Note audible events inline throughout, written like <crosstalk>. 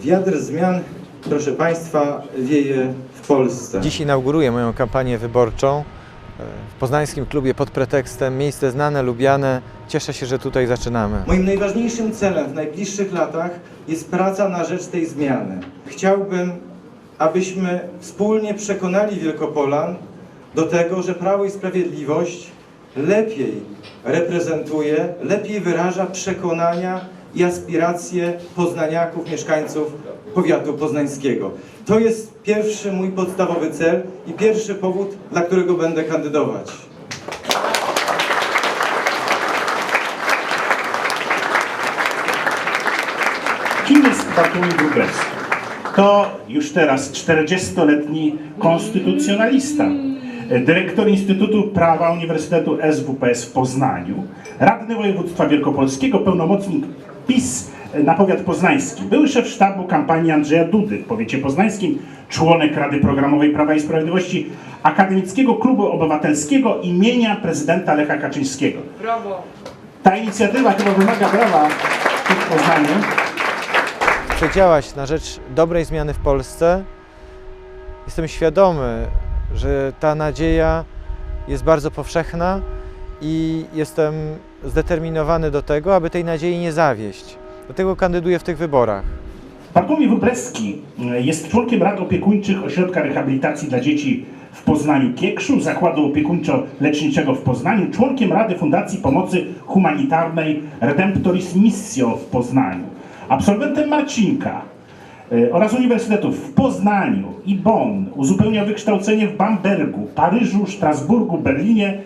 Wiatr zmian, proszę Państwa, wieje w Polsce. Dziś inauguruję moją kampanię wyborczą e, w poznańskim klubie pod pretekstem miejsce znane, lubiane. Cieszę się, że tutaj zaczynamy. Moim najważniejszym celem w najbliższych latach jest praca na rzecz tej zmiany. Chciałbym, abyśmy wspólnie przekonali Wielkopolan do tego, że Prawo i Sprawiedliwość lepiej reprezentuje, lepiej wyraża przekonania i aspiracje poznaniaków, mieszkańców powiatu poznańskiego. To jest pierwszy mój podstawowy cel i pierwszy powód, dla którego będę kandydować. Kim jest Bartłomiej Wróblewski? To już teraz 40-letni konstytucjonalista, dyrektor Instytutu Prawa Uniwersytetu SWPS w Poznaniu, radny województwa wielkopolskiego, pełnomocnik PiS na powiat poznański, były szef sztabu kampanii Andrzeja Dudy w powiecie poznańskim, członek Rady Programowej Prawa i Sprawiedliwości, Akademickiego Klubu Obywatelskiego imienia prezydenta Lecha Kaczyńskiego. Brawo! Ta inicjatywa chyba wymaga brawa w Poznaniu. Chcę działać na rzecz dobrej zmiany w Polsce. Jestem świadomy, że ta nadzieja jest bardzo powszechna i jestem zdeterminowany do tego, aby tej nadziei nie zawieść. Dlatego kandyduję w tych wyborach. Bartłomiej Wróblewski jest członkiem rad opiekuńczych Ośrodka Rehabilitacji dla Dzieci w Poznaniu Kiekszu, Zakładu Opiekuńczo-Leczniczego w Poznaniu, członkiem Rady Fundacji Pomocy Humanitarnej Redemptoris Missio w Poznaniu, absolwentem Marcinka e, oraz uniwersytetów w Poznaniu i Bonn. Uzupełniał wykształcenie w Bambergu, Paryżu, Strasburgu, Berlinie.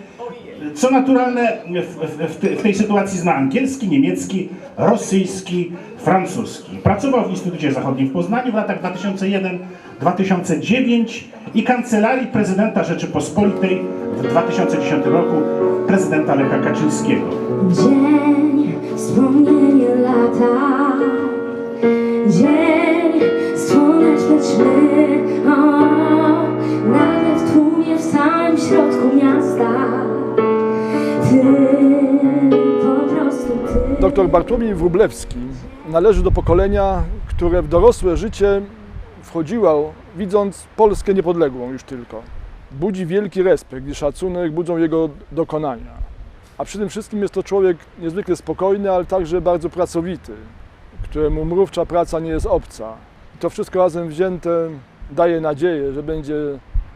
Co naturalne, w, w, w, te- w tej sytuacji zna angielski, niemiecki, rosyjski, francuski. Pracował w Instytucie Zachodnim w Poznaniu w latach 2001-2009 i Kancelarii Prezydenta Rzeczypospolitej w 2010 roku prezydenta Lecha Kaczyńskiego. Dzień, wspomnienie lata Dzień słoneczny, o, nagle w tłumie w samym środku miasta Doktor Bartłomiej Wróblewski należy do pokolenia, które w dorosłe życie wchodziło, widząc Polskę niepodległą już tylko. Budzi wielki respekt i szacunek, budzą jego dokonania. A przy tym wszystkim jest to człowiek niezwykle spokojny, ale także bardzo pracowity, któremu mrówcza praca nie jest obca. I to wszystko razem wzięte daje nadzieję, że będzie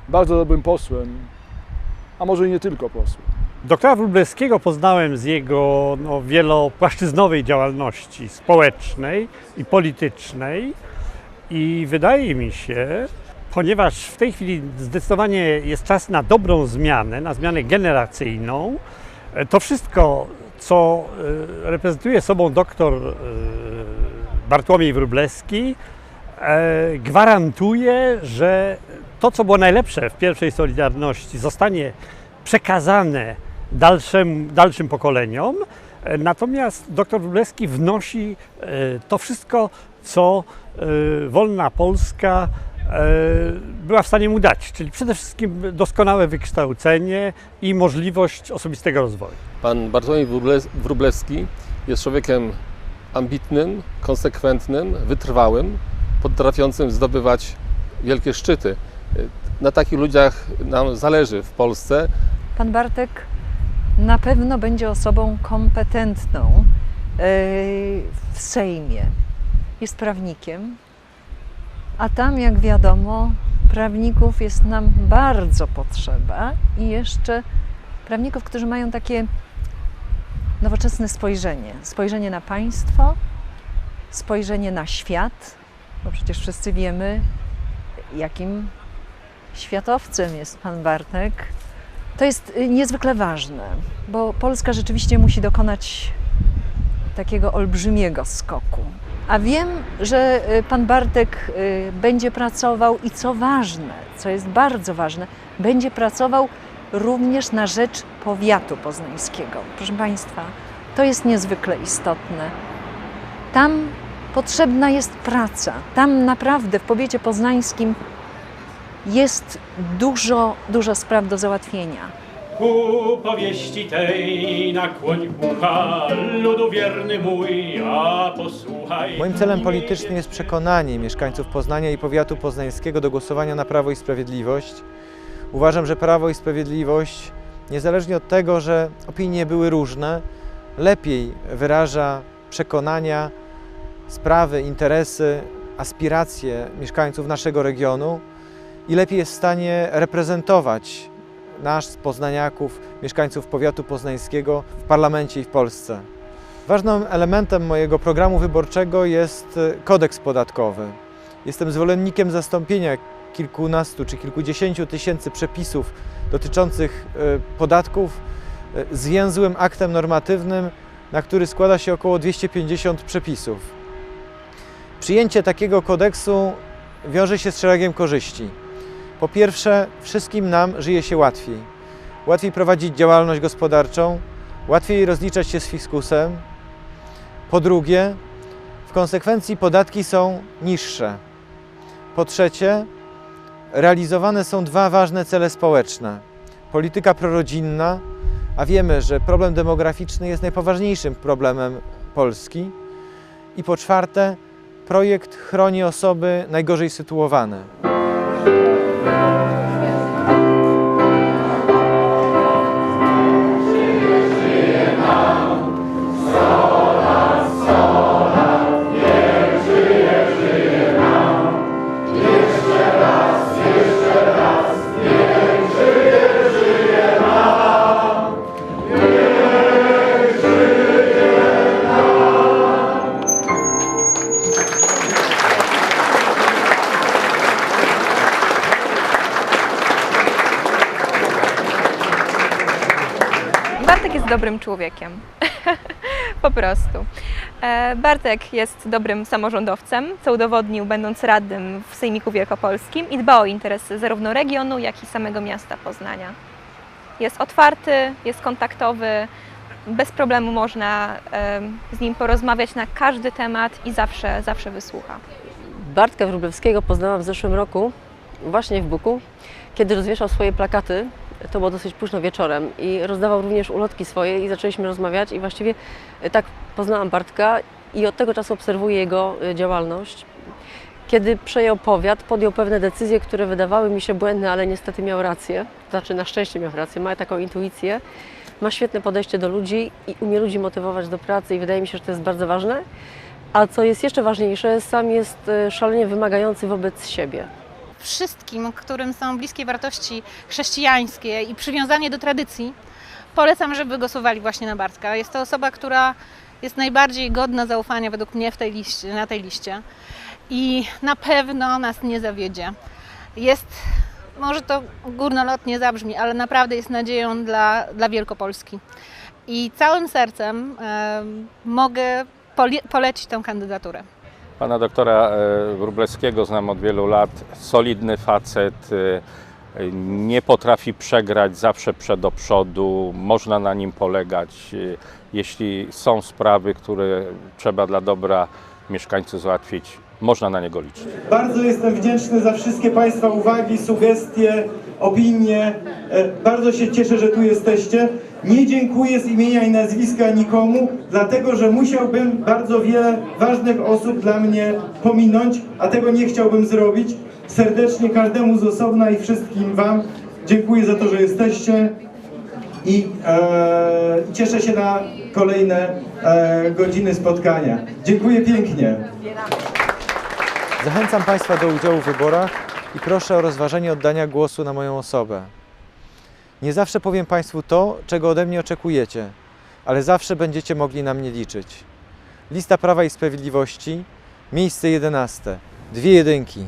bardzo dobrym posłem, a może i nie tylko posłem. Doktora Wróblewskiego poznałem z jego no, wielopłaszczyznowej działalności społecznej i politycznej i wydaje mi się, ponieważ w tej chwili zdecydowanie jest czas na dobrą zmianę, na zmianę generacyjną, e, to wszystko, co e, reprezentuje sobą doktor e, Bartłomiej Wróblewski, gwarantuje, że to, co było najlepsze w pierwszej Solidarności, zostanie przekazane dalszym, dalszym pokoleniom. E, Natomiast dr Wróblewski wnosi e, to wszystko, co e, wolna Polska była w stanie mu dać, czyli przede wszystkim doskonałe wykształcenie i możliwość osobistego rozwoju. Pan Bartłomiej Wróble- Wróblewski jest człowiekiem ambitnym, konsekwentnym, wytrwałym, potrafiącym zdobywać wielkie szczyty. Na takich ludziach nam zależy w Polsce. Pan Bartek na pewno będzie osobą kompetentną yy, w Sejmie. Jest prawnikiem, a tam, jak wiadomo, prawników jest nam bardzo potrzeba i jeszcze prawników, którzy mają takie nowoczesne spojrzenie. Spojrzenie na państwo, spojrzenie na świat, bo przecież wszyscy wiemy, jakim światowcem jest pan Bartek. To jest y, niezwykle ważne, bo Polska rzeczywiście musi dokonać takiego olbrzymiego skoku. A wiem, że y, pan Bartek y, będzie pracował i co ważne, co jest bardzo ważne, będzie pracował również na rzecz powiatu poznańskiego. Proszę Państwa, to jest niezwykle istotne. Tam potrzebna jest praca. Tam naprawdę w powiecie poznańskim jest dużo, dużo spraw do załatwienia. Ku powieści tej nakłoń ucha, ludu wierny mój, a posłuchaj. Moim celem politycznym jest przekonanie mieszkańców Poznania i powiatu poznańskiego do głosowania na Prawo i Sprawiedliwość. Uważam, że Prawo i Sprawiedliwość, niezależnie od tego, że opinie były różne, lepiej wyraża przekonania, sprawy, interesy, aspiracje mieszkańców naszego regionu i lepiej jest w stanie reprezentować nas, poznaniaków, mieszkańców powiatu poznańskiego w parlamencie i w Polsce. Ważnym elementem mojego programu wyborczego jest e, kodeks podatkowy. Jestem zwolennikiem zastąpienia kilkunastu czy kilkudziesięciu tysięcy przepisów dotyczących e, podatków e, zwięzłym aktem normatywnym, na który składa się około 250 przepisów. Przyjęcie takiego kodeksu wiąże się z szeregiem korzyści. Po pierwsze, wszystkim nam żyje się łatwiej. Łatwiej prowadzić działalność gospodarczą, łatwiej rozliczać się z fiskusem, po drugie, w konsekwencji podatki są niższe. Po trzecie, realizowane są dwa ważne cele społeczne: polityka prorodzinna, a wiemy, że problem demograficzny jest najpoważniejszym problemem Polski. I po czwarte, projekt chroni osoby najgorzej sytuowane. Música Jest dobrym człowiekiem. <laughs> po prostu. E, Bartek jest dobrym samorządowcem, co udowodnił będąc radnym w Sejmiku Wielkopolskim i dba o interesy zarówno regionu, jak i samego miasta Poznania. Jest otwarty, jest kontaktowy, bez problemu można em, z nim porozmawiać na każdy temat i zawsze, zawsze wysłucha. Bartka Wróblewskiego poznałam w zeszłym roku, właśnie w Buku, kiedy rozwieszał swoje plakaty. To było dosyć późno wieczorem i rozdawał również ulotki swoje i zaczęliśmy rozmawiać i właściwie e, tak poznałam Bartka i od tego czasu obserwuję jego e, działalność. Kiedy przejął powiat, podjął pewne decyzje, które wydawały mi się błędne, ale niestety miał rację. Znaczy na szczęście miał rację, ma taką intuicję. Ma świetne podejście do ludzi i umie ludzi motywować do pracy i wydaje mi się, że to jest bardzo ważne. A co jest jeszcze ważniejsze, sam jest e, szalenie wymagający wobec siebie. Wszystkim, którym są bliskie wartości chrześcijańskie i przywiązanie do tradycji, polecam, żeby głosowali właśnie na Bartka. Jest to osoba, która jest najbardziej godna zaufania według mnie w tej liście, na tej liście i na pewno nas nie zawiedzie. Jest, może to górnolotnie zabrzmi, ale naprawdę jest nadzieją dla, dla Wielkopolski. I całym sercem em, mogę pole- polecić tę kandydaturę. Pana doktora e, Wróblewskiego znam od wielu lat. Solidny facet, e, nie potrafi przegrać, zawsze przed do przodu, można na nim polegać. E, Jeśli są sprawy, które trzeba dla dobra mieszkańców załatwić, można na niego liczyć. Bardzo jestem wdzięczny za wszystkie Państwa uwagi, sugestie, opinie. Bardzo się cieszę, że tu jesteście. Nie dziękuję z imienia i nazwiska nikomu, dlatego że musiałbym bardzo wiele ważnych osób dla mnie pominąć, a tego nie chciałbym zrobić. Serdecznie każdemu z osobna i wszystkim Wam dziękuję za to, że jesteście i e, cieszę się na kolejne e, godziny spotkania. Dziękuję pięknie. Zachęcam Państwa do udziału w wyborach i proszę o rozważenie oddania głosu na moją osobę. Nie zawsze powiem Państwu to, czego ode mnie oczekujecie, ale zawsze będziecie mogli na mnie liczyć. Lista Prawa i Sprawiedliwości, miejsce 11, dwie jedynki.